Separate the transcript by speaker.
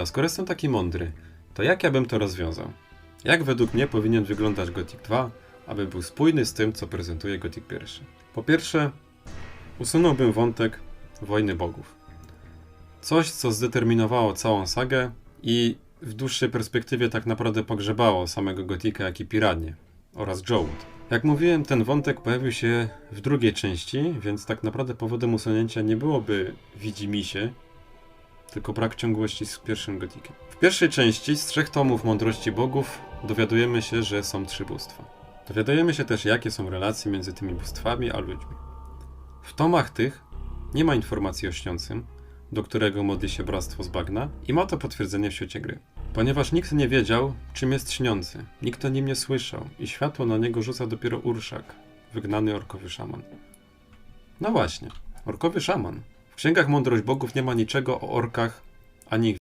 Speaker 1: A skoro jestem taki mądry, to jak ja bym to rozwiązał? Jak według mnie powinien wyglądać Gothic 2, aby był spójny z tym, co prezentuje Gothic 1? Po pierwsze, usunąłbym wątek wojny bogów. Coś, co zdeterminowało całą sagę i w dłuższej perspektywie tak naprawdę pogrzebało samego Gotika, jak i Piradnie oraz Jowood. Jak mówiłem, ten wątek pojawił się w drugiej części, więc tak naprawdę powodem usunięcia nie byłoby widzimisię, tylko brak ciągłości z pierwszym Gotikiem. W pierwszej części z trzech tomów Mądrości Bogów dowiadujemy się, że są trzy bóstwa. Dowiadujemy się też, jakie są relacje między tymi bóstwami a ludźmi. W tomach tych nie ma informacji o śniącym, do którego modli się Bractwo z Bagna i ma to potwierdzenie w świecie gry. Ponieważ nikt nie wiedział, czym jest śniący, nikt o nim nie słyszał i światło na niego rzuca dopiero Urszak, wygnany orkowy szaman. No właśnie, orkowy szaman. W księgach Mądrość Bogów nie ma niczego o orkach ani ich